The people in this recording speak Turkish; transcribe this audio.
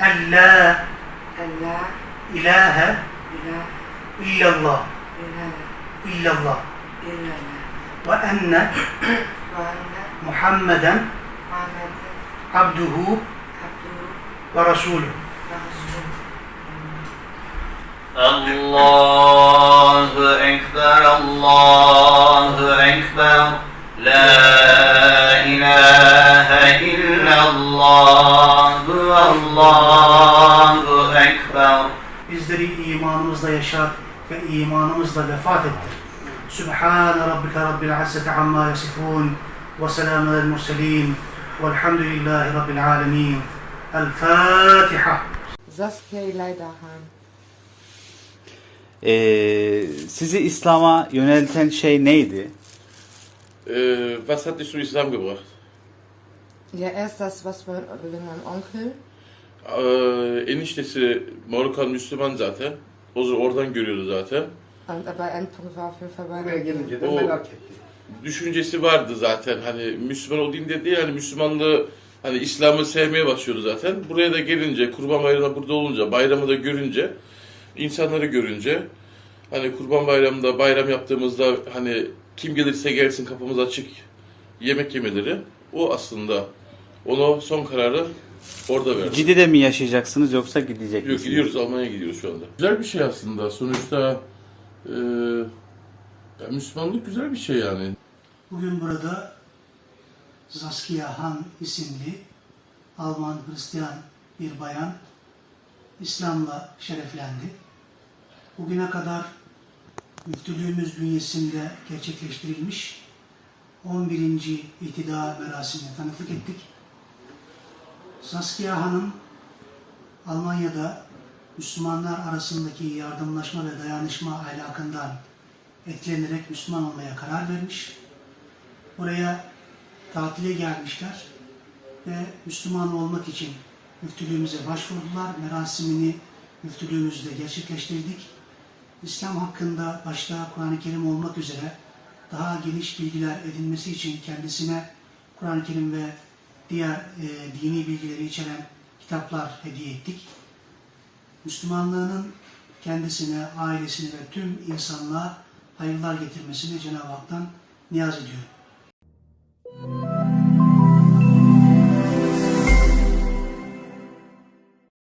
أن لا إله إلا الله. إلا الله. وأن محمدا عبده ورسوله. الله الله أكبر Bizleri imanımızla yaşat ve imanımızla vefat ettir. Sübhane rabbike rabbil izzeti amma yasifun ve selamun alel murselin velhamdülillahi rabbil alemin. El Fatiha. Saskia Leiderhan Ee, sizi İslam'a yönelten şey neydi? Äh, was hat dich zu Islam gebracht? Ja, erst das, was bei meinem Onkel. Äh, eniştesi Marokkan Müslüman zaten. O zaman oradan görüyordu zaten. Und aber Endpunkt war auf jeden Fall bei Buraya gelince de O- merak etti. Düşüncesi vardı zaten. Hani Müslüman olayım dedi yani Müslümanlığı hani İslam'ı sevmeye başlıyordu zaten. Buraya da gelince, Kurban Bayramı'na burada olunca, bayramı da görünce, insanları görünce hani Kurban Bayramı'nda bayram yaptığımızda hani kim gelirse gelsin kapımız açık yemek yemeleri o aslında onu son kararı orada verdi. Cidi'de mi yaşayacaksınız yoksa gidecek Yok misiniz? gidiyoruz Almanya'ya gidiyoruz şu anda. Güzel bir şey aslında. Sonuçta e, ya Müslümanlık güzel bir şey yani. Bugün burada Saskia Han isimli Alman Hristiyan bir bayan İslam'la şereflendi. Bugüne kadar müftülüğümüz bünyesinde gerçekleştirilmiş 11. itida merasimine tanıklık ettik. Saskia Hanım Almanya'da Müslümanlar arasındaki yardımlaşma ve dayanışma ahlakından etkilenerek Müslüman olmaya karar vermiş. Buraya tatile gelmişler ve Müslüman olmak için müftülüğümüze başvurdular. Merasimini müftülüğümüzde gerçekleştirdik. İslam hakkında başta Kur'an-ı Kerim olmak üzere daha geniş bilgiler edinmesi için kendisine Kur'an-ı Kerim ve diğer e, dini bilgileri içeren kitaplar hediye ettik. Müslümanlığının kendisine, ailesine ve tüm insanlığa hayırlar getirmesini Cenab-ı Hak'tan niyaz ediyorum.